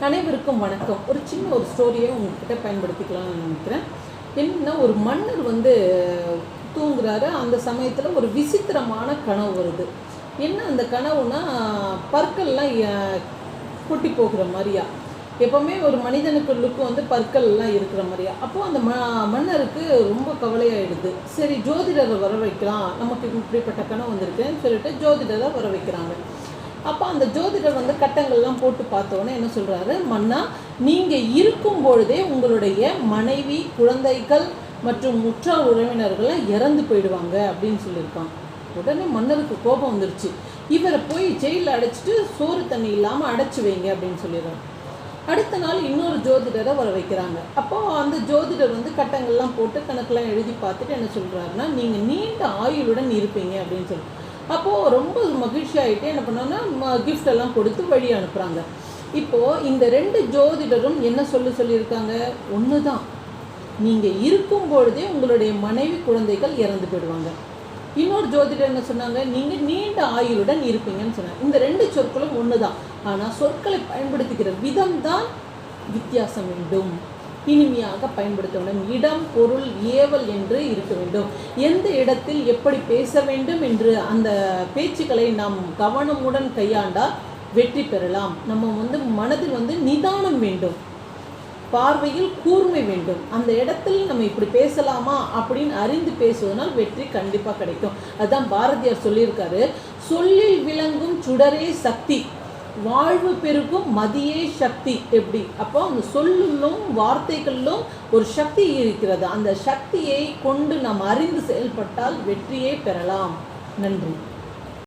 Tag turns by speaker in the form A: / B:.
A: அனைவருக்கும் வணக்கம். ஒரு சின்ன ஒரு ஸ்டோரியை உங்ககிட்ட பயன்படுத்திக்கலாம்னு நினைக்கிறேன். என்ன ஒரு மன்னர் வந்து தூங்குறாரு. அந்த சமயத்தில் ஒரு விசித்திரமான கனவு வருது. என்ன அந்த கனவுனா பற்கள்லாம் கொட்டி போகிற மாதிரியா? எப்போவுமே ஒரு மனிதனுக்குள்ளுக்கு வந்து பற்கள்லாம் இருக்கிற மாதிரியா? அப்போது அந்த ம மன்னருக்கு ரொம்ப கவலையாயிடுது. சரி ஜோதிடரை வர வைக்கலாம். நமக்கு இப்படிப்பட்ட கனவு வந்திருக்குன்னு சொல்லிட்டு ஜோதிடரை வர வைக்கிறாங்க. அப்போ அந்த ஜோதிடர் வந்து கட்டங்கள்லாம் போட்டு பார்த்தோன்னே என்ன சொல்கிறாரு மன்னா நீங்கள் இருக்கும் பொழுதே உங்களுடைய மனைவி குழந்தைகள் மற்றும் உற்றார் உறவினர்கள்லாம் இறந்து போயிடுவாங்க அப்படின்னு சொல்லியிருக்கான். உடனே மன்னருக்கு கோபம் வந்துருச்சு. இவரை போய் ஜெயிலில் அடைச்சிட்டு சோறு தண்ணி இல்லாமல் அடைச்சி வைங்க அப்படின்னு சொல்லிடுறாங்க அடுத்த நாள் இன்னொரு ஜோதிடரை வர வைக்கிறாங்க. அப்போ அந்த ஜோதிடர் வந்து கட்டங்கள்லாம் போட்டு கணக்கெல்லாம் எழுதி பார்த்துட்டு என்ன சொல்கிறாருன்னா நீங்கள் நீண்ட ஆயுளுடன் இருப்பீங்க அப்படின்னு சொல்லி. அப்போது ரொம்ப மகிழ்ச்சி ஆகிட்டு என்ன பண்ணோன்னா கிஃப்ட் எல்லாம் கொடுத்து வழி அனுப்புகிறாங்க இப்போது இந்த ரெண்டு ஜோதிடரும் என்ன சொல்லி சொல்லியிருக்காங்க? ஒன்று தான் நீங்கள் இருக்கும் பொழுதே உங்களுடைய மனைவி குழந்தைகள் இறந்து போயிடுவாங்க. இன்னொரு ஜோதிடர் என்ன சொன்னாங்க? நீங்கள் நீண்ட ஆயுளுடன் இருப்பீங்கன்னு சொன்னாங்க. இந்த ரெண்டு சொற்களும் ஒன்று தான் ஆனால் சொற்களை பயன்படுத்துகிற விதம் தான் வித்தியாசம் வேண்டும். இனிமையாக பயன்படுத்த வேண்டும் இடம் பொருள் ஏவல் என்று இருக்க வேண்டும். எந்த இடத்தில் எப்படி பேச வேண்டும் என்று அந்த பேச்சுக்களை நாம் கவனமுடன் கையாண்டால் வெற்றி பெறலாம். நம்ம வந்து மனதில் வந்து நிதானம் வேண்டும். பார்வையில் கூர்மை வேண்டும். அந்த இடத்தில் நம்ம இப்படி பேசலாமா அப்படின்னு அறிந்து பேசுவதனால் வெற்றி கண்டிப்பாக கிடைக்கும். அதுதான் பாரதியார் சொல்லியிருக்காரு சொல்லில் விளங்கும் சுடரே சக்தி. வாழ்வு பெருகும் மதியே சக்தி. எப்படி? அப்போ அந்த சொல்லிலும் வார்த்தைகளிலும் ஒரு சக்தி இருக்கிறது. அந்த சக்தியை கொண்டு நாம் அறிந்து செயல்பட்டால் வெற்றியே பெறலாம். நன்றி.